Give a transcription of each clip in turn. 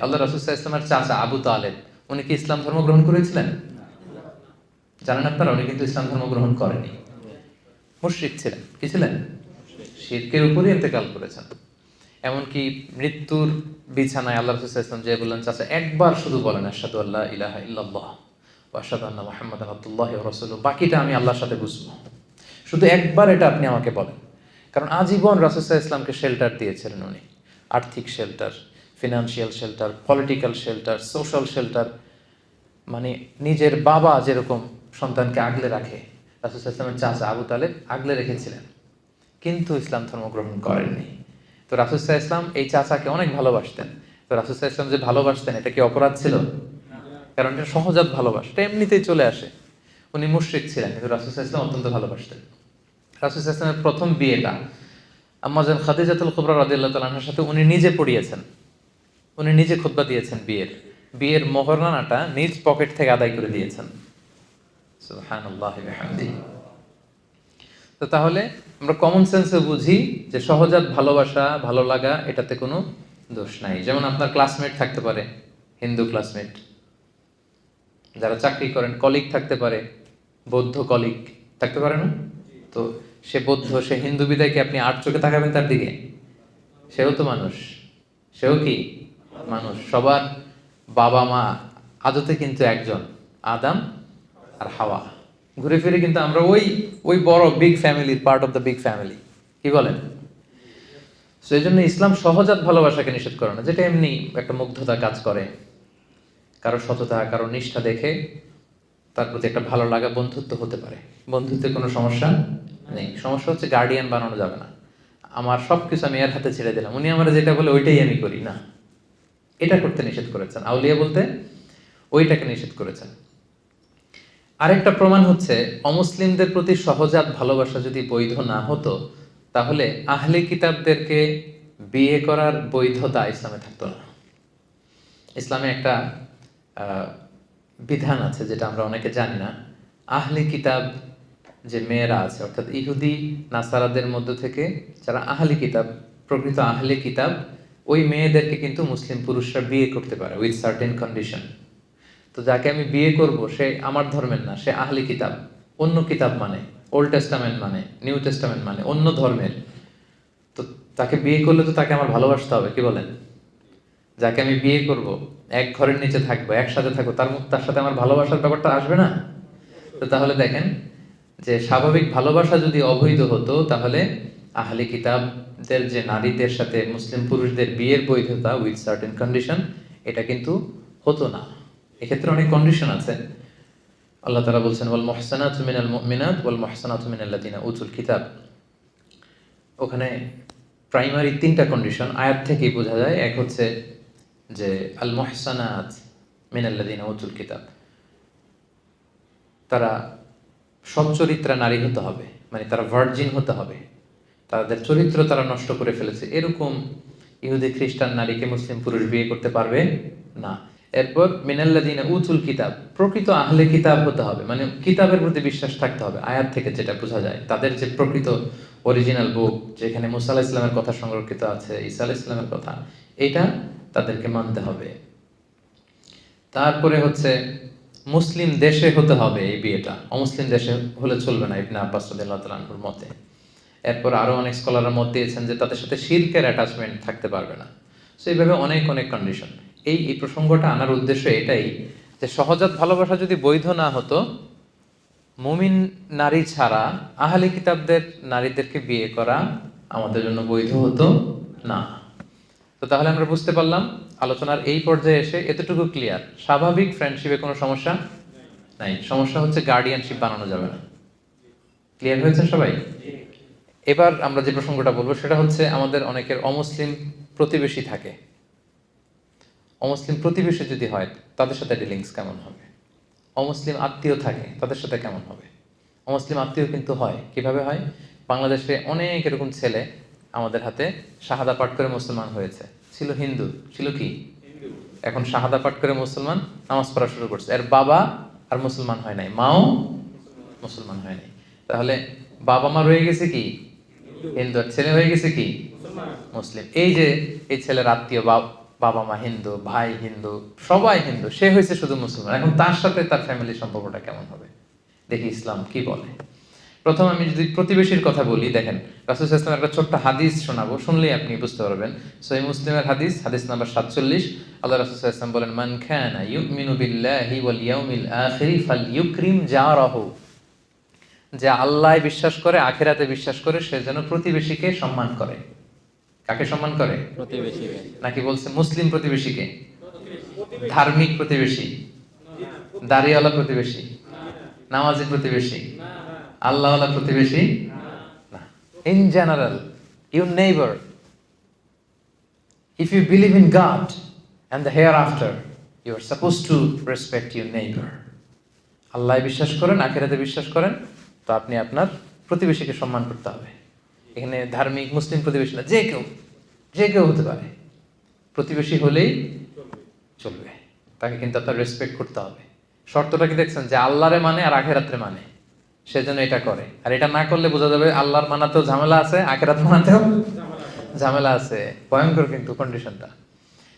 বলি আল্লাহ ইসলামের চাচা আবু তালেব, উনি কি ইসলাম ধর্ম গ্রহণ করেছিলেন? জানেন আপনারা, উনি কিন্তু ইসলাম ধর্ম গ্রহণ করেনি। মুশ্রিক ছিলেন। কি ছিলেন? শিরকের উপরই ইন্তেকাল করেছেন। এমনকি মৃত্যুর বিছানায় আল্লাহ রসুল ইসলাম যে বললেন, চাচা, একবার শুধু বলেন আসাদু আল্লাহ ইলাহা ইল্লাল্লাহ আল্লাহ মোহাম্মদ আব্দুল্লাহ রসুল বাকিটা আমি আল্লাহর সাথে বুঝব। শুধু একবার এটা আপনি আমাকে বলেন। কারণ আজীবন রাসুসাহ ইসলামকে শেল্টার দিয়েছিলেন উনি। আর্থিক shelter financial shelter political shelter social shelter মানে নিজের বাবা যেরকম সন্তানকে আগলে রাখে রাসুসাহ ইসলামের চাচা আবু তালেব আগলে রেখেছিলেন, কিন্তু ইসলাম ধর্ম গ্রহণ করেননি। তো রাসুসাহ ইসলাম এই চাচাকে অনেক ভালোবাসতেন। তো রাসুসাহ ইসলাম যে ভালোবাসতেন, এটা কি অপরাধ ছিল? কারণ এটা সহজাত ভালোবাসা, এটা এমনিতেই চলে আসে। উনি মুশ্রিক ছিলেন, কিন্তু রাসুসাহ ইসলাম অত্যন্ত ভালোবাসতেন। রাসুসাহ ইসলামের প্রথম বিয়েটা আম্মাজান খাদিজাতুল কুবরা রাদিল্লাহ তালাহার সাথে উনি নিজে পড়িয়েছেন। উনি নিজে খুতবা দিয়েছেন বিয়ের। বিয়ের মোহরানাটা নিজ পকেট থেকে আদায় করে দিয়েছেন। তো তাহলে আমরা কমন সেন্সে বুঝি যে সহজাত ভালোবাসা, ভালো লাগা, এটাতে কোনো দোষ নাই। যেমন আপনার ক্লাসমেট থাকতে পারে, হিন্দু ক্লাসমেট যারা চাকরি করেন কলিগ থাকতে পারে, বৌদ্ধ কলিগ থাকতে পারে না? তো সে বৌদ্ধ, সে হিন্দু বিদায়কে আপনি আট চোখে তাকাবেন তার দিকে? সেও তো মানুষ। সেও কি? মানুষ, সবার বাবা মা আদতে কিন্তু একজন, আদাম আর হাওয়া। ঘুরে ফিরে কিন্তু আমরা ওই ওই বড় বিগ ফ্যামিলির part of the big family কি বলেন? সেই জন্য ইসলাম সহজাত ভালোবাসাকে নিষেধ করে না, যেটা এমনি একটা মুগ্ধতা কাজ করে। কারও সততা, কারও নিষ্ঠা দেখে তার প্রতি একটা ভালো লাগা বন্ধুত্ব হতে পারে। বন্ধুত্বে কোনো সমস্যা নেই। সমস্যা হচ্ছে গার্ডিয়ান বানানো যাবে না। আমার সব কিছু আমি এর হাতে ছেড়ে দিলাম। উনি আমার যেটা বলে ওইটাই আমি করি, না। এটা করতে নিষেধ করেছেন। আউলিয়া বলতে ওইটাকে নিষেধ করেছেন। আরেকটা প্রমাণ হচ্ছে, অমুসলিমদের প্রতি সহজাত ভালোবাসা যদি বৈধ না হতো, তাহলে আহলে কিতাবদেরকে বিয়ে করার বৈধতা ইসলামে থাকতো না। ইসলামে একটা বিধান আছে যেটা আমরা অনেকে জানি না। আহলে কিতাব যে মেয়েরা আছে, অর্থাৎ ইহুদি, নাসারাদের মধ্য থেকে যারা আহলে কিতাব, প্রকৃত আহলে কিতাব ওই মেয়েদেরকে কিন্তু মুসলিম পুরুষরা বিয়ে করতে পারে উইথ সার্টেন কন্ডিশন তো যাকে আমি বিয়ে করব, সে আমার ধর্মের না, সে আহলি কিতাব, অন্য কিতাব মানে ওল্ড টেস্টামেন্ট মানে নিউ টেস্টামেন্ট মানে অন্য ধর্মের। তো তাকে বিয়ে করলে তো তাকে আমার ভালোবাসতে হবে, কি বলেন? যাকে আমি বিয়ে করব, এক ঘরের নিচে থাকব, একসাথে থাকব, তার তার সাথে আমার ভালোবাসার ব্যাপারটা আসবে না? তো তাহলে দেখেন যে স্বাভাবিক ভালোবাসা যদি অবৈধ হতো, তাহলে আহলি কিতাবদের যে নারীদের সাথে মুসলিম পুরুষদের বিয়ের বৈধতা উইথ সার্টেন কন্ডিশন এটা কিন্তু হতো না। এক্ষেত্রে অনেক কন্ডিশন আছে। আল্লাহ তালা বলছেন, ওয়াল মহসানাত মিনাল মুমিনাত, ওয়াল মহসানাত মিনাল্লাযিনা উতুল কিতাব। ওখানে প্রাইমারি তিনটা কন্ডিশন আয়াত থেকেই বোঝা যায়। এক হচ্ছে যে, আল মহসানাত মিনাল্লাযিনা উজুল কিতাব। তারা সচ্চরিত্রা নারী হতে হবে মানে তারা ভার্জিন হতে হবে। তাদের চরিত্র তারা নষ্ট করে ফেলেছে। এরকম ইহুদি খ্রিস্টান নারীকে মুসলিম পুরুষ বিয়ে করতে পারবে? না। এরপর মিনাল্লাদিনা উতুল কিতাব। প্রকৃত আহলে কিতাব হতে হবে। মানে কিতাবের প্রতি বিশ্বাস থাকতে হবে। আয়াত থেকে যেটা বোঝা যায়। তাদের যে প্রকৃত অরিজিনাল বুক যেখানে মুসা আলাহ ইসলামের কথা সংরক্ষিত আছে আলাহ ইসলামের কথা, এটা তাদেরকে মানতে হবে। তারপরে হচ্ছে মুসলিম দেশে হতে হবে এই বিয়েটা। অমুসলিম দেশে হলে চলবে না ইবনে আব্বাস মতে। এরপর আরও অনেক স্কলাররা মত দিয়েছেন যে তাদের সাথে শিরকের অ্যাটাচমেন্ট থাকতে পারবে না। সো এইভাবে অনেক অনেক কন্ডিশন এই এই প্রসঙ্গটা আনার উদ্দেশ্য এটাই যে সহজাত ভালোবাসা যদি বৈধ না হতো, মুমিন নারী ছাড়া আহলে কিতাবদের নারীদেরকে বিয়ে করা আমাদের জন্য বৈধ হতো না। তো তাহলে আমরা বুঝতে পারলাম, আলোচনার এই পর্যায়ে এসে এতটুকু ক্লিয়ার স্বাভাবিক ফ্রেন্ডশিপে কোনো সমস্যা নাই। সমস্যা হচ্ছে গার্ডিয়ানশিপ বানানো যাবে না। ক্লিয়ার হয়েছে সবাই? এবার আমরা যে প্রসঙ্গটা বলব সেটা হচ্ছে আমাদের অনেকের অমুসলিম প্রতিবেশী থাকে। অমুসলিম প্রতিবেশী যদি হয় তাদের সাথে ডিলিংস কেমন হবে? অমুসলিম আত্মীয় থাকে তাদের সাথে কেমন হবে? অমুসলিম আত্মীয় কিন্তু হয়। কীভাবে হয়? বাংলাদেশে অনেক এরকম ছেলে আমাদের হাতে শাহাদা পাঠ করে মুসলমান হয়েছে। ছিল হিন্দু। ছিল কি? এখন শাহাদা পাঠ করে মুসলমান নামাজ পড়া শুরু করছে। এর বাবা আর মুসলমান হয় নাই। মাও মুসলমান হয় নাই। তাহলে বাবা মা রয়ে গেছে কি? হিন্দু আর ছেলে হয়ে গেছে কি? মুসলিম। এই যে এই ছেলের আত্মীয় বাবা মা হিন্দু ভাই হিন্দু সবাই হিন্দু সে হয়েছে শুধু মুসলমান। এখন তার সাথে তার ফ্যামিলির সম্পর্কটা কেমন হবে? দেখি ইসলাম কি বলে। প্রথম আমি যদি প্রতিবেশীর কথা বলি দেখেন রাসুল ইসলামের একটা ছোট্ট হাদিস শোনাবো শুনলেই আপনি বুঝতে পারবেন। সহি মুসলিমের হাদিস হাদিস নাম্বার সাতচল্লিশ। আল্লাহ রাসুল ইসলাম বলেন মান খানা ইউমিনু বিল্লাহি ওয়াল ইয়াউমিল আখিরি ফালইউকরিম জারাহু। যে আল্লাহ বিশ্বাস করে আখেরাতে বিশ্বাস করে সে যেন প্রতিবেশীকে সম্মান করে। কাকে সম্মান করে? প্রতিবেশীকে। নাকি বলছে মুসলিম প্রতিবেশীকে? ধার্মিক প্রতিবেশী? দাড়িওয়ালা প্রতিবেশী? নামাজি প্রতিবেশী? আল্লাহওয়ালা প্রতিবেশী? না। In general your neighbour if you believe in God and the hereafter you are suppose to respect your neighbour Allah বিশ্বাস করেন আখেরাতে বিশ্বাস করেন তো আপনি আপনার প্রতিবেশীকে সম্মান করতে হবে। এখানে ধার্মিক, মুসলিম প্রতিবেশী না, যে কেউ যে কেউ হতে পারে। প্রতিবেশী হলেই চলবে। তাকে কিন্তু আপনার রেসপেক্ট করতে হবে। শর্তটা কি দেখছেন? যে আল্লাহরে মানে আর আখেরাত্রে মানে। সেজন্য এটা করে। আর এটা না করলে বোঝা যাবে আল্লাহর মানাতেও ঝামেলা আছে, আখেরাত মানাতেও ঝামেলা আছে। ভয়ঙ্কর কিন্তু কন্ডিশনটা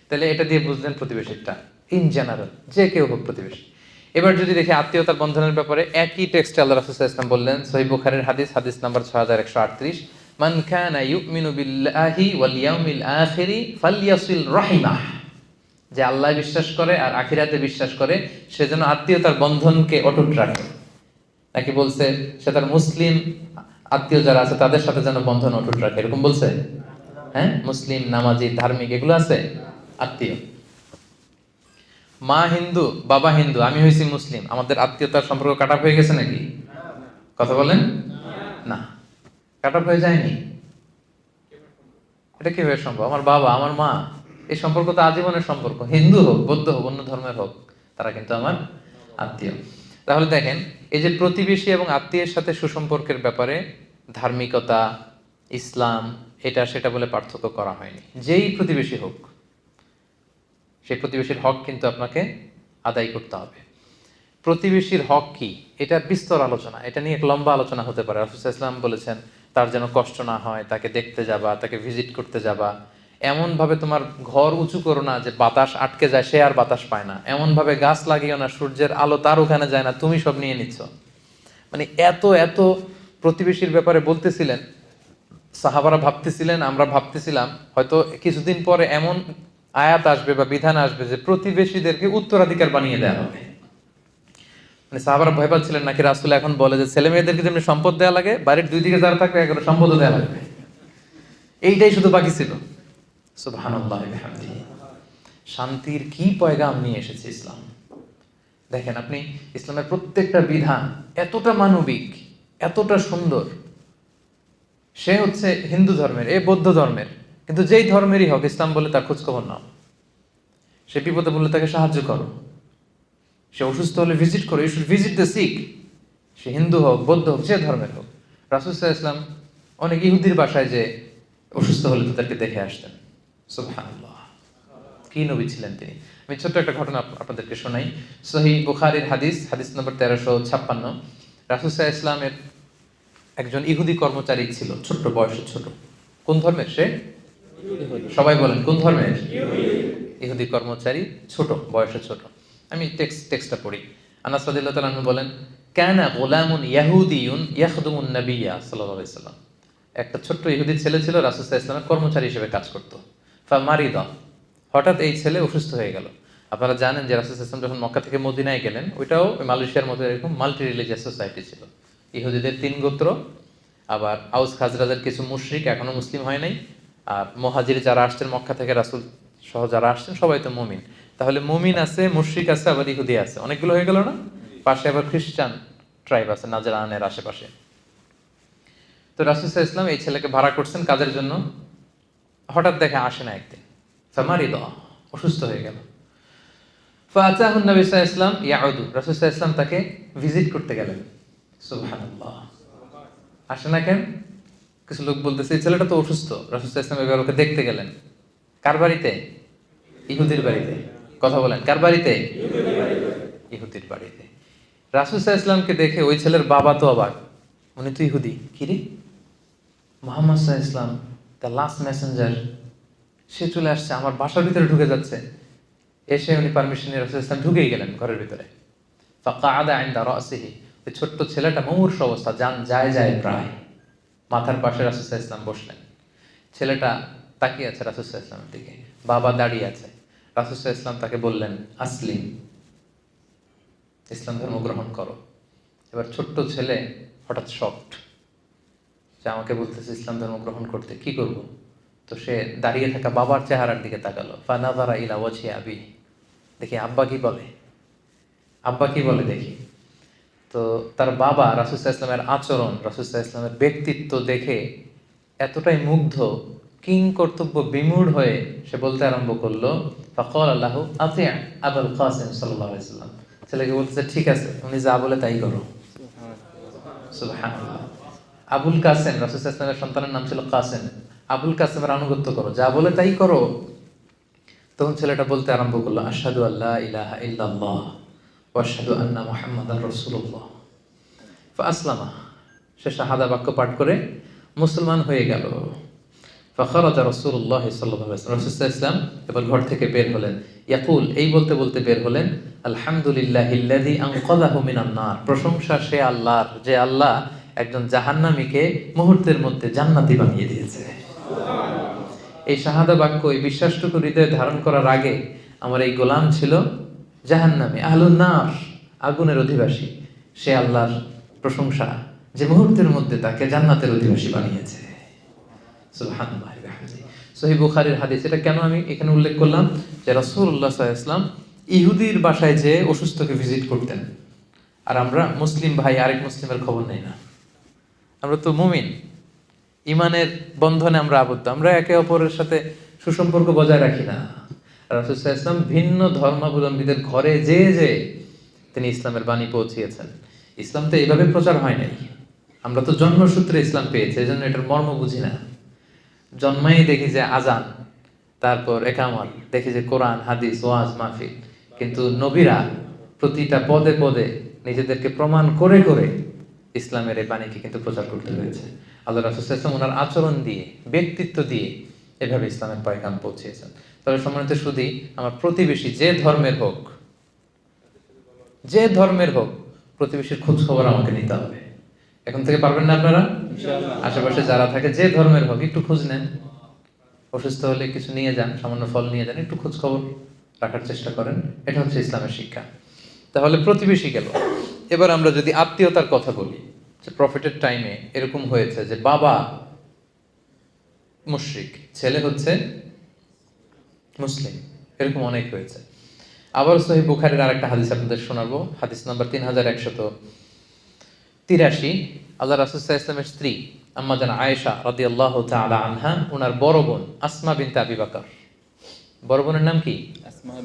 তাহলে এটা দিয়ে বুঝলেন প্রতিবেশীটা ইন জেনারেল যে কেউ হোক প্রতিবেশী। এবার যদি দেখি আত্মীয়তার বন্ধনের ব্যাপারে, একই টেক্সটে আল্লাহ রাসূল ওয়াসাল্লাম বললেন, সহিহ বুখারীর হাদিস হাদিস নাম্বার 6138 মান কানা ইউমিনু বিল্লাহি ওয়াল ইয়াউমিল আখিরি যে আল্লাহ বিশ্বাস করে আর আখিরাতে বিশ্বাস করে, সে যেন আত্মীয়তার বন্ধনকে অটুট রাখে। নাকি বলছে, সে তার মুসলিম আত্মীয় যারা আছে, তাদের সাথে যেন বন্ধন অটুট রাখে? এরকম বলছে? হ্যাঁ? মুসলিম, নামাজি, ধার্মিক, এগুলো আছে? আত্মীয়। মা হিন্দু, বাবা হিন্দু, আমি হয়েছি মুসলিম। আমাদের আত্মীয়তার সম্পর্ক কাটা হয়ে গেছে নাকি? কথা বলেন? না। কাটা হয়ে যায়নি? এটা কীভাবে সম্ভব? আমার বাবা, আমার মা, এই সম্পর্ক তো আজীবনের সম্পর্ক। হিন্দু হোক, বৌদ্ধ হোক, অন্য ধর্মের হোক, তারা কিন্তু আমার আত্মীয়। তাহলে দেখেন, এই যে প্রতিবেশী এবং আত্মীয়ের সাথে সুসম্পর্কের ব্যাপারে ধার্মিকতা, ইসলাম, এটা সেটা বলে পার্থক্য করা হয়নি। যেই প্রতিবেশী হোক। সেই প্রতিবেশীর হক কিন্তু আপনাকে আদায় করতে হবে। প্রতিবেশীর হক কি? এটা বিস্তর আলোচনা। এটা নিয়ে এক লম্বা আলোচনা হতে পারে। রাসুল ইসলাম বলেছেন, তার যেন কষ্ট না হয়, তাকে দেখতে যাবা, তাকে ভিজিট করতে যাবা। এমনভাবে তোমার ঘর উঁচু করো না যে বাতাস আটকে যায়, সে আর বাতাস পায় না। এমনভাবে গাছ লাগিও না, সূর্যের আলো তার ওখানে যায় না, তুমি সব নিয়ে নিচ্ছ। মানে এত এত প্রতিবেশীর ব্যাপারে বলতেছিলেন, সাহাবারা ভাবতেছিলেন, আমরা ভাবতেছিলাম, হয়তো কিছুদিন পরে এমন আয়াত আসবে বা বিধান আসবে যে প্রতিবেশীদেরকে উত্তরাধিকার বানিয়ে দেওয়া হবে। মানে সাহাবারা ভয় পাচ্ছিলেন নাকি রাসুল এখন বলে যে ছেলে মেয়েদেরকে যেমনি সম্পদ দেওয়া লাগে, বাড়ির দুই দিকে যারা থাকবে এগুলো সম্পদও দেওয়া লাগবে। এইটাই শুধু বাকি ছিল। শান্তির কি পয়গাম নিয়ে এসেছে ইসলাম? দেখেন আপনি, ইসলামের প্রত্যেকটা বিধান এতটা মানবিক, এতটা সুন্দর। সে হচ্ছে হিন্দু ধর্মের, এ বৌদ্ধ ধর্মের। কিন্তু যেই ধর্মেরই হোক, ইসলাম বলে তার খোঁজখবর নাও। সে বিপদে বললে তাকে সাহায্য করো। সে অসুস্থ হলে ভিজিট করো। You should visit the sick সে হিন্দু হোক, বৌদ্ধ হোক, যে ধর্মের হোক। রাসুসাহ ইসলাম অনেক ইহুদির বাসায় যে অসুস্থ হলে তাদেরকে দেখে আসতেন। কি নবী ছিলেন তিনি? আমি ছোট্ট একটা ঘটনা আপনাদেরকে শোনাই। সহি বুখারির হাদিস হাদিস নম্বর তেরোশো ছাপ্পান্ন। রাসুসাহ ইসলামের একজন ইহুদি কর্মচারী ছিল, ছোট্ট বয়সে ছোট। কোন ধর্মের? সে সবাই বলেন, কোন ধর্মের ইহুদি কর্মচারী, ছোট, বয়সে ছোট। আমি টেক্সট টেক্সটটা পড়ি। আনাস রাদিয়াল্লাহু তাআলা বলেন, কানা গোলামুন ইয়াহুদিয়ুন ইয়াখদুমুন নাবিয়্যা সাল্লাল্লাহু আলাইহি একটা ছোট্ট ইহুদি ছেলে ছিল, রাসূল সাল্লাল্লাহু কর্মচারী হিসেবে কাজ করত। ফা মারিদা হঠাৎ এই ছেলে অসুস্থ হয়ে গেল। আপনারা জানেন যে রাসূল সাল্লাল্লাহু যখন মক্কা থেকে মদিনায় গেলেন, ওইটাও ওই মালয়েশিয়ার মতো এরকম মাল্টি রিলিজিয়াস সোসাইটি ছিল। ইহুদিদের তিন গোত্র, আবার আউস খাজরাজের কিছু মুশরিক এখনও মুসলিম হয় নাই। আর মহাজির যারা আসছেন, মক্কা থেকে রাসূল সহ যারা আসছেন, সবাই তো মুমিন। তাহলে মুমিন আছে, মুশরিক আছে, আবার ইহুদি আছে। অনেকগুলো হয়ে গেল না? পাশে আবার খ্রিস্টান ট্রাইব আছে, নাজরানের আশেপাশে। তো রাসুল ইসলাম এই ছেলেকে ভাড়া করছেন কাজের জন্য। হঠাৎ দেখে আসে না একদিন। ফামারি দেওয়া অসুস্থ হয়ে গেল। ফাতাহুন নবী ইসলাম ইয়াউদু, রাসূল ইসলাম তাকে ভিজিট করতে গেলেন। সুবহানাল্লাহ। আসে না কেন? কিছু লোক বলতেছে, এই ছেলেটা তো অসুস্থ সাল্লাল্লাহু ইসলাম এবার ওকে দেখতে গেলেন। কার বাড়িতে? ইহুদির বাড়িতে। কথা বলেন, কার বাড়িতে? ইহুদির বাড়িতে। সাল্লাল্লাহু ইসলামকে দেখে ওই ছেলের বাবা তো আবার উনি তো ইহুদি কিরে মোহাম্মদ সাল্লাল্লাহু ইসলাম দ্য লাস্ট মেসেঞ্জার সে চলে আসছে, আমার বাসার ভিতরে ঢুকে যাচ্ছে। এসে উনি পারমিশন নিয়ে রাসুল ইসলাম ঢুকেই গেলেন ঘরের ভিতরে। ফাঁকা আদা আইন দা রাসিহি, ওই ছোট্ট ছেলেটা মুমূর্ষ অবস্থা, যান যায় যায় প্রায়। মাথার পাশে রাসুসাহ ইসলাম বসলেন। ছেলেটা তাকিয়ে আছে রাসুসাহ ইসলামের দিকে। বাবা দাঁড়িয়ে আছে। রাসুসাহ ইসলাম তাকে বললেন, আসলিম, ইসলাম ধর্ম গ্রহণ করো। এবার ছোট্ট ছেলে হঠাৎ শক্ট যে আমাকে বলতেছে, ইসলাম ধর্ম গ্রহণ করতে কি করব? তো সে দাঁড়িয়ে থাকা বাবার চেহারার দিকে তাকালো। ফানাদারা ইলা ওয়াজহি আবি দেখি, আব্বা কি বলে? আব্বা কি বলে দেখি? তো তার বাবা রাসুসাহ ইসলামের আচরণ রাসুসাহ ইসলামের ব্যক্তিত্ব দেখে এতটাই মুগ্ধ, কিং কর্তব্য বিমূঢ় হয়ে সে বলতে আরম্ভ করল, ফকল আল্লাহ আতিয়া আবুল কাসিম সাল্লাহ ইসলাম ছেলেকে বলতেছে, ঠিক আছে উনি যা বলে তাই করো। আবুল কাসেম, রাসুল ইসলামের সন্তানের নাম ছিল কাসেম। আবুল কাসেমের আনুগত্য করো, যা বলে তাই করো। তখন ছেলেটা বলতে আরম্ভ করল, আশহাদু আল্লাহ ইলাহা ইল্লাল্লাহ। ওয়া আশহাদু আন্না মুহাম্মাদার রাসূলুল্লাহ আসলামা সে শাহাদা বাক্য পাঠ করে মুসলমান হয়ে গেল। ফখরাজা রসুল্লাহ সাল্লাহ রসুল্লাহ ইসলাম এবার ঘর থেকে বের হলেন। ইয়াকুল এই বলতে বলতে বের হলেন, আলহামদুলিল্লাহ নার। প্রশংসা সে আল্লাহর, যে আল্লাহ একজন জাহান্নামীকে মুহূর্তের মধ্যে জান্নাতি বানিয়ে দিয়েছে। এই শাহাদা বাক্য, এই বিশ্বাসটুকু হৃদয়ে ধারণ করার আগে আমার এই গোলাম ছিল জাহান্নামে, আহলুন্নার, আগুনের অধিবাসী। সে আল্লাহর প্রশংসা যে মুহূর্তের মধ্যে তাকে জান্নাতের অধিবাসী বানিয়েছে। বিহামদিহি। হাদিস, এটা কেন আমি এখানে উল্লেখ করলাম? যে রাসূলুল্লাহ সাল্লাল্লাহু ইহুদির বাসায় যে অসুস্থকে ভিজিট করতেন। আর আমরা মুসলিম ভাই, আরেক মুসলিমের খবর নেই না। আমরা তো মুমিন। ইমানের বন্ধনে আমরা আবদ্ধ। আমরা একে অপরের সাথে সুসম্পর্ক বজায় রাখি না। রাসুল ইসলাম ভিন্ন ধর্মাবলম্বীদের ঘরে যে যে তিনি ইসলামের বাণী পৌঁছিয়েছেন। ইসলাম তো এইভাবে প্রচার হয় নাই। আমরা তো জন্মসূত্রে ইসলাম পেয়েছি এই জন্য এটার মর্ম বুঝি না। জন্মাই দেখি যে আজান তারপর একামত দেখি যে কোরআন, হাদিস, ওয়াজ, মাহফিল। কিন্তু নবীরা প্রতিটা পদে পদে নিজেদেরকে প্রমাণ করে করে ইসলামের এই বাণীকে কিন্তু প্রচার করতে হয়েছে। আল্লাহ রাসুলাম ওনার আচরণ দিয়ে, ব্যক্তিত্ব দিয়ে এভাবে ইসলামের পয়গাম পৌঁছিয়েছেন। তবে সম্মানিত শুধু আমার প্রতিবেশী যে ধর্মের হোক যে ধর্মের হোক প্রতিবেশীর খোঁজ খবর আমাকে নিতে হবে। এখন থেকে পারবেন না আপনারা? আশেপাশে যারা থাকে যে ধর্মের হোক একটু খোঁজ নেন। অসুস্থ হলে কিছু নিয়ে যান সামান্য ফল নিয়ে যান একটু খোঁজ খবর রাখার চেষ্টা করেন। এটা হচ্ছে ইসলামের শিক্ষা। তাহলে প্রতিবেশী গেল। এবার আমরা যদি আত্মীয়তার কথা বলি যে প্রফিটের টাইমে এরকম হয়েছে যে বাবা মুশরিক ছেলে হচ্ছে মুসলিম এরকম অনেক হয়েছে। আবার সহি বুখারের আরেকটা হাদিস আপনাদের শোনাবো। হাদিস নাম্বার তিন হাজার একশত তিরাশি। আল্লাহ রাসুসাহ ইসলামের স্ত্রী আম্মা জান আয়েশা রাদি আল্লাহ তালা আনহা ওনার বড় বোন আসমা বিন আবি বাকর। বড় বোনের নাম কি?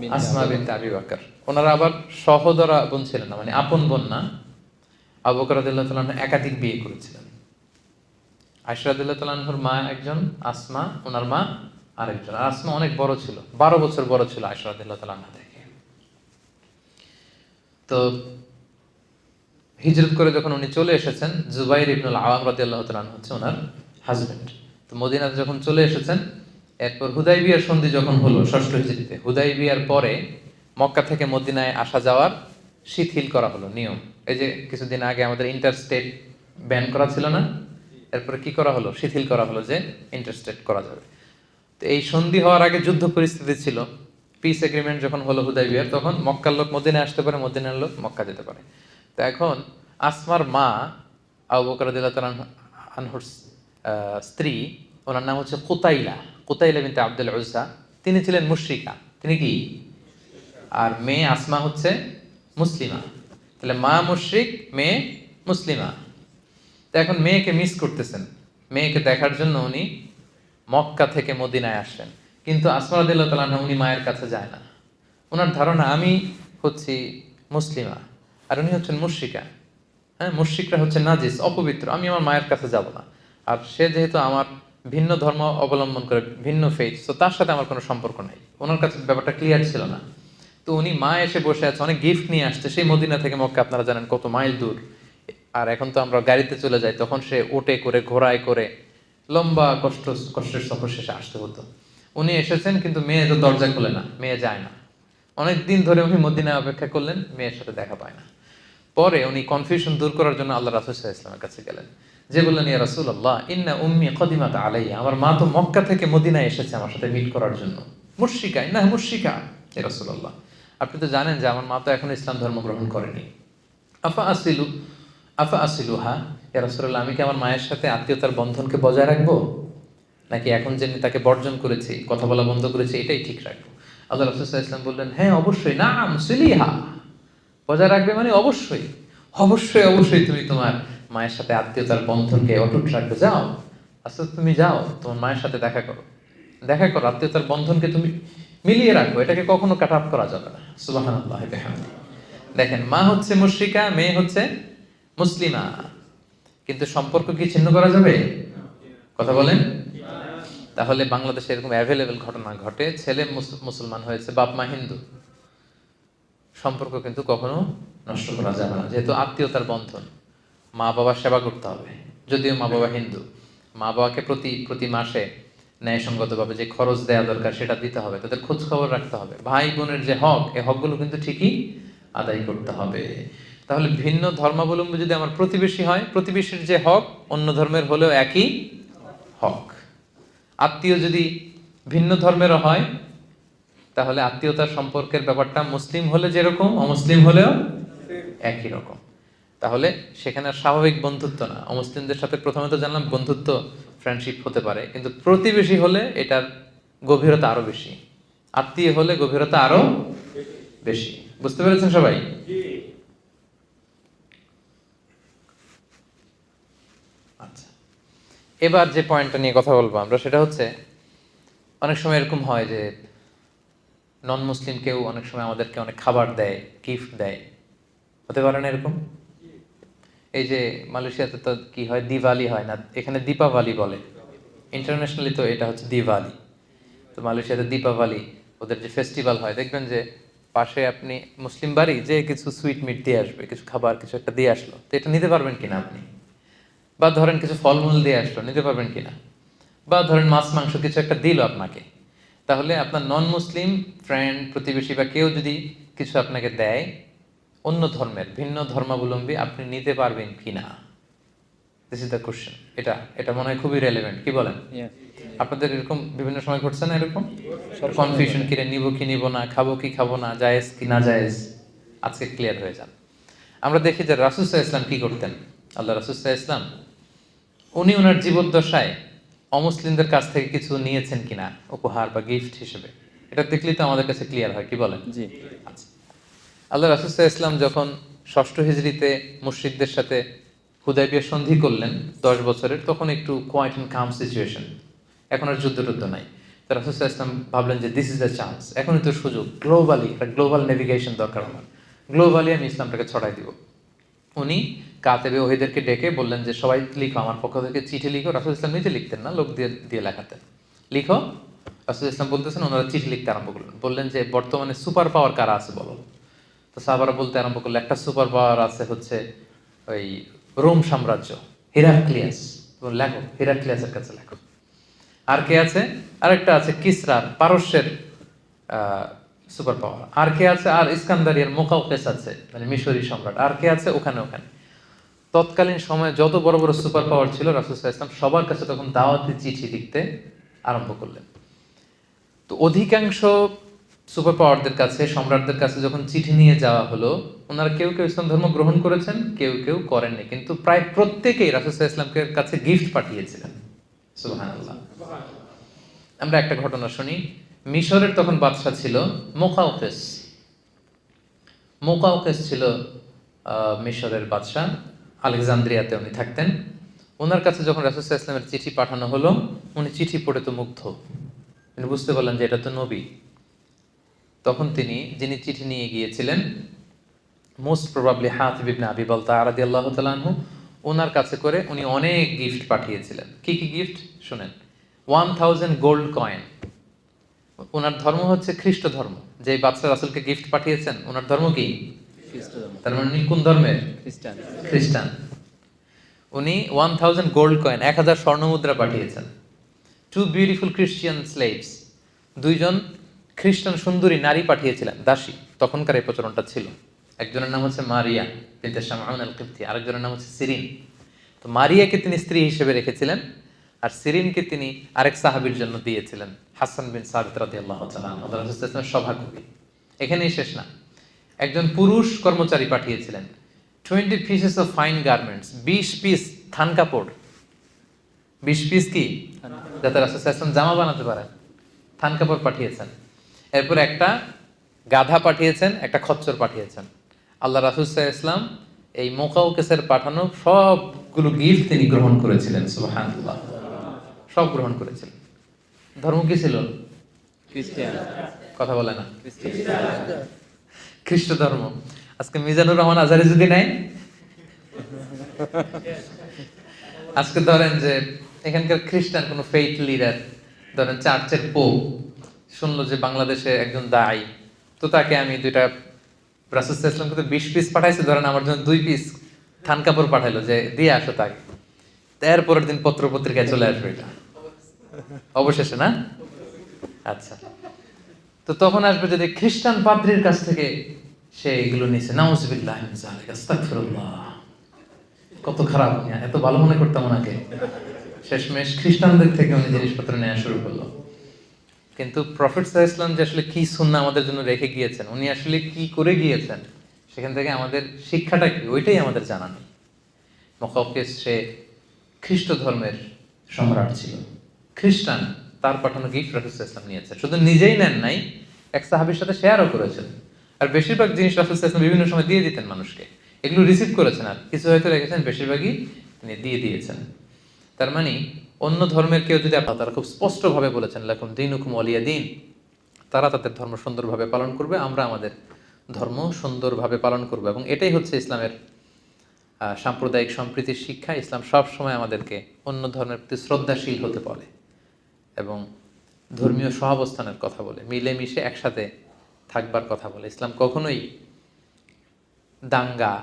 আসমা বিন আবি বাকর। ওনারা আবার সহদরা বোন ছিলেন না মানে আপন বোন না। আবু বকর রাদিয়াল্লাহু তাআলা একাধিক বিয়ে করেছিলেন। আয়েশা রাদিয়াল্লাহু তাআলা মা একজন আসমা ওনার মা আরেকজন আর আসমা অনেক বড় ছিল, বারো বছর বড় ছিল আয়েশা রাদিয়াল্লাহু থেকে। তো হিজরত করে যখন উনি চলে এসেছেন, জুবাইর ইবনুল আওয়াম রাদিয়াল্লাহু তাআলা আনহু হচ্ছে ওনার হাজবেন্ড তো মদিনাতে যখন চলে এসেছেন, এরপর হুদাই বিয়ার সন্ধি যখন হলো, ষষ্ঠ হিজরিতে হুদাই বিয়ার পরে মক্কা থেকে মদিনায় আসা যাওয়ার শিথিল করা হলো, নিয়ম। এই যে কিছুদিন আগে আমাদের ইন্টারস্টেট ব্যান করা ছিল না, এরপরে কি করা হলো? শিথিল করা হলো যে ইন্টারস্টেট করা যাবে। এই সন্ধি হওয়ার আগে যুদ্ধ পরিস্থিতি ছিল। পিস এগ্রিমেন্ট যখন হলো হুদাই বিয়ার তখন মক্কার লোক মদিনায় আসতে পারে, মদিনার লোক মক্কা যেতে পারে। তো এখন আসমার মা আবু বকর আনহুর স্ত্রী, ওনার নাম হচ্ছে কুতাইলা। কুতাইলা বিনতে আব্দুল উজ্জা তিনি ছিলেন মুশরিকা। তিনি কি? আর মেয়ে আসমা হচ্ছে মুসলিমা। তাহলে মা মুশরিক, মেয়ে মুসলিমা। তো এখন মেয়েকে মিস করতেছেন। মেয়েকে দেখার জন্য উনি মক্কা থেকে মদিনায় আসলেন কিন্তু আসমা রাদিয়াল্লাহু তাআলা উনি মায়ের কাছে যায় না। ওনার ধারণা, আমি হচ্ছি মুসলিমা, আর উনি হচ্ছেন মুর্শিকা হ্যাঁ মুশরিকরা হচ্ছে নাজিস, অপবিত্র, আমি আমার মায়ের কাছে যাব না। আর সে যেহেতু আমার ভিন্ন ধর্ম অবলম্বন করে, ভিন্ন ফেথ তো তার সাথে আমার কোনো সম্পর্ক নাই। ওনার কাছে ব্যাপারটা ক্লিয়ার ছিল না। তো উনি মা এসে বসে আছে, অনেক গিফট নিয়ে আসছে, সেই মদিনা থেকে মক্কা, আপনারা জানেন কত মাইল দূর। আর এখন তো আমরা গাড়িতে চলে যাই, তখন সে ওটে করে, ঘোড়ায় করে লম্বা কষ্ট, কষ্টের সফর শেষে আসতে হতো। উনি এসেছেন কিন্তু মেয়ে তো দরজা খোলে না, মেয়ে যায় না। অনেক দিন ধরে উনি মদিনায় অপেক্ষা করলেন, মেয়ের সাথে দেখা পায় না। পরে উনি কনফিউশন দূর করার জন্য আল্লাহ রাসুল ইসলামের কাছে গেলেন। যে বললেন, ইয়া রাসুল আল্লাহ ইন্না উম্মি কদিমাত আলাইয়া, আমার মা তো মক্কা থেকে মদিনায় এসেছে আমার সাথে মিট করার জন্য। মুর্শিকা না মুর্শিকা এ রাসুল আল্লাহ আপনি তো জানেন যে আমার মা তো এখন ইসলাম ধর্ম গ্রহণ করেনি। আফা আসিলু আফা আসিলু হা এ রাসুল্লাহ আমি কি আমার মায়ের সাথে আত্মীয়তার বন্ধনকে বজায় রাখব? নাকি এখন যে তাকে বর্জন করেছি, কথা বলা বন্ধ করেছি, এটাই ঠিক রাখব? আল্লাহ রসুল্লাহ ইসলাম বললেন হ্যাঁ অবশ্যই না সিলিহা। বজায় রাখবে মানে অবশ্যই। অবশ্যই অবশ্যই তুমি তোমার মায়ের সাথে আত্মীয়তার বন্ধনকে অটুট রাখবে। যাও, আস্তে, তুমি যাও, তোমার মায়ের সাথে দেখা করো। দেখা করো, আত্মীয়তার বন্ধনকে তুমি মিলিয়ে রাখো। এটাকে কখনো কাট আপ করা যাবে না। সুবাহ দেখেন, মা হচ্ছে মুশ্রিকা, মেয়ে হচ্ছে মুসলিমা। কিন্তু সম্পর্ক কি ছিন্ন করা যাবে? কথা বলেন। তাহলে বাংলাদেশে এরকম অ্যাভেলেবেল ঘটনা ঘটে, ছেলে মুসলমান হয়েছে, বাপ মা হিন্দু। সম্পর্ক কিন্তু কখনো নষ্ট করা যাবে না, যেহেতু আত্মীয়তার বন্ধন। মা বাবার সেবা করতে হবে, যদিও মা বাবা হিন্দু। মা বাবাকে প্রতি প্রতি মাসে ন্যায়সঙ্গতভাবে যে খরচ দেওয়া দরকার সেটা দিতে হবে, তাদের খোঁজ খবর রাখতে হবে। ভাই বোনের যে হক এই হকগুলো কিন্তু ঠিকই আদায় করতে হবে। তাহলে ভিন্ন ধর্মাবলম্বী যদি আমার প্রতিবেশী হয়, প্রতিবেশীর যে হক, অন্য ধর্মের হলেও একই হক। আত্মীয় যদি ভিন্ন ধর্মেরও হয়, তাহলে আত্মীয়তার সম্পর্কের ব্যাপারটা মুসলিম হলে যেরকম, অমুসলিম হলেও একই রকম। তাহলে সেখানে স্বাভাবিক বন্ধুত্ব না। অমুসলিমদের সাথে প্রথমে তো জানলাম বন্ধুত্ব ফ্রেন্ডশিপ হতে পারে। কিন্তু প্রতিবেশী হলে এটার গভীরতা আরও বেশি। আত্মীয় হলে গভীরতা আরও বেশি। বুঝতে পেরেছেন সবাই আচ্ছা এবার যে পয়েন্টটা নিয়ে কথা বলব আমরা, সেটা হচ্ছে, অনেক সময় এরকম হয় যে নন মুসলিম কেউ অনেক সময় আমাদেরকে অনেক খাবার দেয় গিফট দেয়। হতে পারে না এরকম? এই যে মালয়েশিয়াতে তো কি হয়? দিওয়ালি হয় না, এখানে দীপাবলি বলে। ইন্টারন্যাশনালি তো এটা হচ্ছে দিওয়ালি। তো মালয়েশিয়াতে দীপাবলি, ওদের যে ফেস্টিভ্যাল হয়, দেখবেন যে পাশে আপনি মুসলিম বাড়ি, যে কিছু সুইট মিট দিয়ে আসবে, কিছু খাবার, কিছু একটা দিয়ে আসলো, তো এটা নিতে পারবেন কিনা আপনি? বা ধরেন কিছু ফলমূল দিয়ে আসলো নিতে পারবেন কিনা? বা ধরেন মাছ মাংস কিছু একটা দিল আপনাকে তাহলে আপনার নন মুসলিম ফ্রেন্ড প্রতিবেশী বা কেউ যদি কিছু আপনাকে দেয় অন্য ধর্মের ভিন্ন ধর্মাবলম্বী আপনি নিতে পারবেন কিনা? দিস ইজ দ্য কোশ্চেন এটা এটা মনে হয় খুবই রেলেভেন্ট কি বলেন? আপনাদের এরকম বিভিন্ন সময় ঘটছে না এরকম? কনফিউশন কিরে নিব কি নিব না খাব কি খাব না জায়েজ কি না জায়েজ? আজকে ক্লিয়ার হয়ে যান। আমরা দেখি যে রাসুসাহ ইসলাম কি করতেন? আল্লাহ রাসুসাহ ইসলাম উনি ওনার জীবদ্দশায় অমুসলিমদের কাছ থেকে কিছু নিয়েছেন কিনা উপহার বা গিফট হিসেবে। এটা দেখলেই তো আমাদের কাছে ক্লিয়ার হয় কি বলেন? জি। আচ্ছা। আল্লাহ রাসুসাহ ইসলাম যখন ষষ্ঠ হিজড়িতে মুশ্রিকদের সাথে হুদাইবিয়া সন্ধি করলেন দশ বছরের তখন একটু কোয়াইট অ্যান্ড কাম সিচুয়েশন এখন আর যুদ্ধ টুদ্ধ নাই। তো রাসুসাহ ইসলাম ভাবলেন যে দিস ইজ দ্য চান্স এখনই তো সুযোগ। গ্লোবালি একটা গ্লোবাল নেভিগেশন দরকার আমার। গ্লোবালি আমি ইসলামটাকে ছড়াই দিব। উনি কাতেবে ওহিদেরকে ডেকে বললেন যে, সবাই লিখো, আমার পক্ষ থেকে চিঠি লিখো। রাসুল ইসলাম নিজে লিখতেন না, লোক দিয়ে দিয়ে লেখাতেন। লিখো, রাসুল ইসলাম বলতেছেন, ওনারা চিঠি লিখতে আরম্ভ করলেন। বললেন যে, বর্তমানে সুপার পাওয়ার কারা আছে বলো? তো সাহাবারা বলতে আরম্ভ করল একটা সুপার পাওয়ার আছে হচ্ছে ওই রোম সাম্রাজ্য, হিরাক্লিয়াস। লেখো, হিরাক্লিয়াসের কাছে লেখো। আর কে আছে? আরেকটা আছে, কিসরার পারস্যের সুপার পাওয়ার। আর কে আছে? আর ইস্কান্দারিয়ার মোকাউকেস আছে মানে মিশরি সম্রাট। আর কে আছে? ওখানে ওখানে। তৎকালীন সময়ে যত বড় বড় সুপার পাওয়ার ছিল রাসুল ইসলাম সবার কাছে তখন দাওয়াতি চিঠি লিখতে আরম্ভ করলেন। তো অধিকাংশ সুপার পাওয়ারদের কাছে, সম্রাটদের কাছে যখন চিঠি নিয়ে যাওয়া হলো, ওনারা কেউ কেউ ইসলাম ধর্ম গ্রহণ করেছেন, কেউ কেউ করেননি। কিন্তু প্রায় প্রত্যেকেই রাসুসাহ ইসলামকে কাছে গিফট পাঠিয়েছিলেন। সুবহানাল্লাহ। আমরা একটা ঘটনা শুনি। মিশরের তখন বাদশাহ ছিল মোকাউকেস মোকাউকেস ছিল মিশরের বাদশাহ। আলেকজান্দ্রিয়াতে উনি থাকতেন। ওনার কাছে যখন রাসুসাহ ইসলামের চিঠি পাঠানো হলো, উনি চিঠি পড়ে তো মুগ্ধ। তিনি বুঝতে পারলেন যে এটা তো নবী। তখন তিনি, যিনি চিঠি নিয়ে গিয়েছিলেন মোস্ট প্রবাবলি হাত বিবনে আবি বলতা আরাদি আল্লাহ তালাহু ওনার কাছে করে উনি অনেক গিফট পাঠিয়েছিলেন। কি কি গিফট শুনেন। ওয়ান থাউজেন্ড গোল্ড কয়েন ওনার ধর্ম হচ্ছে খ্রিস্ট ধর্ম। যে বাদশাহ রাসুলকে গিফট পাঠিয়েছেন, ওনার ধর্ম কি? তার মানে উনি কোন ধর্মের? খ্রিস্টান। খ্রিস্টান। উনি ওয়ান থাউজেন্ড গোল্ড কয়েন এক হাজার স্বর্ণ মুদ্রা পাঠিয়েছেন। টু বিউটিফুল ক্রিশ্চিয়ান স্লেভস দুইজন খ্রিস্টান সুন্দরী নারী পাঠিয়েছিলেন দাসী। তখনকার এই প্রচলনটা ছিল। একজনের নাম হচ্ছে মারিয়া বিনতে শামাউন আল কিপ্তি আরেকজনের নাম হচ্ছে সিরিন। তো মারিয়াকে তিনি স্ত্রী হিসেবে রেখেছিলেন আর সিরিনকে তিনি আরেক সাহাবীর জন্য দিয়েছিলেন হাসান বিন সাল্লাল্লাহু আলাইহি ওয়াসাল্লামের সভাকবি। এখানেই শেষ না। একজন পুরুষ কর্মচারী পাঠিয়েছিলেন। Twenty pieces of fine garments বিশ পিস থান কাপড়। বিশ পিস কি? যাতে রাসুল জামা বানাতে পারেন। থান কাপড় পাঠিয়েছেন। এরপর একটা গাধা পাঠিয়েছেন একটা খচ্চর পাঠিয়েছেন। আল্লাহ রাসুল ইসলাম এই মোকাউকেসের পাঠানো সবগুলো গিফট তিনি গ্রহণ করেছিলেন সুবহানাল্লাহ। সব গ্রহণ করেছিলেন। ধর্ম কি ছিল? খ্রিস্টান কথা বলে না। খ্রিস্টান খ্রিস্ট ধর্ম। আজকে মিজানুর রহমান আজারি যদি নাই আজকে ধরেন যে এখানকার খ্রিস্টান কোনো ফেইথ লিডার ধরেন চার্চের পো শুনলো যে বাংলাদেশে একজন দায়ী, তো তাকে আমি দুইটা রাসুল ইসলামকে তো বিশ পিস পাঠাইছে, ধরেন আমার জন্য দুই পিস থান কাপড় পাঠাইলো যে দিয়ে আসো তাকে। তারপরের দিন পত্র পত্রিকায় চলে আসবে এটা। অবশেষে না? আচ্ছা। তো তখন আসবে যদি খ্রিস্টান পাদ্রির কাছ থেকে সে এগুলো নিছে নাউজুবিল্লাহ। কত খারাপ এত ভালো মনে করতাম ওনাকে। শেষমেশ খ্রিস্টানদের থেকে উনি জিনিসপত্র নেওয়া শুরু করল। কিন্তু প্রফেট ইসলাম যে আসলে কি সুন্না আমাদের জন্য রেখে গিয়েছেন, উনি আসলে কি করে গিয়েছেন, সেখান থেকে আমাদের শিক্ষাটা কি, ওইটাই আমাদের জানা নেই। মকাউকেস সে খ্রিস্ট ধর্মের সম্রাট ছিল। খ্রিস্টান তার পাঠানো গিফট রাসুল ইসলাম নিয়েছেন শুধু নিজেই নেন নাই, এক সাহাবির সাথে শেয়ারও করেছেন। আর বেশিরভাগ জিনিস রাসুল ইসলাম বিভিন্ন সময় দিয়ে দিতেন মানুষকে। এগুলো রিসিভ করেছেন আর কিছু হয়তো রেখেছেন, বেশিরভাগই তিনি দিয়ে দিয়েছেন। তার মানে অন্য ধর্মের কেউ যদি আপনার, তারা খুব স্পষ্টভাবে বলেছেন, লাকুম দিন হুকুম অলিয়া দিন। তারা তাদের ধর্ম সুন্দরভাবে পালন করবে, আমরা আমাদের ধর্ম সুন্দরভাবে পালন করব। এবং এটাই হচ্ছে ইসলামের সাম্প্রদায়িক সম্প্রীতির শিক্ষা। ইসলাম সব সময় আমাদেরকে অন্য ধর্মের প্রতি শ্রদ্ধাশীল হতে বলে। এবং ধর্মীয় সহাবস্থানের কথা বলে, মিলেমিশে একসাথে থাকবার কথা বলে। ইসলাম কখনোই দাঙ্গা,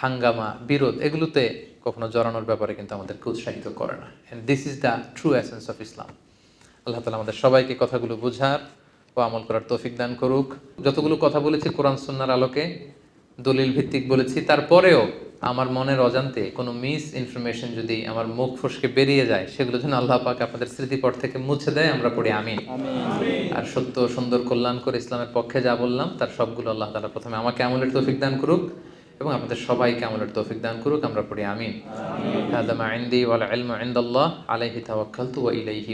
হাঙ্গামা, বিরোধ এগুলোতে কখনো জড়ানোর ব্যাপারে কিন্তু আমাদেরকে উৎসাহিত করে না। And this is the true essence of Islam Allah তালা আমাদের সবাইকে কথাগুলো বোঝার ও আমল করার তৌফিক দান করুক। যতগুলো কথা বলেছি, কোরআন, সুন্নার আলোকে দলিল ভিত্তিক বলেছি, তারপরেও আমার মনের অজান্তে কোনো মিস ইনফরমেশন যদি আমার মুখ ফসকে বেরিয়ে যায় সেগুলো যেন আল্লাহ পাক আপনাদের স্মৃতিপট থেকে মুছে দেয় আমরা পড়ি আমি আর সত্য সুন্দর কল্যাণ করে ইসলামের পক্ষে যা বললাম তার সবগুলো আল্লাহ তালা প্রথমে আমাকে আমলের তৌফিক দান করুক এবং আপনাদের সবাইকে আমলের তৌফিক দান করুক আমরা পড়ি আমিন। আলহি তাওয়াক্কালতু ওয়া ইলাইহি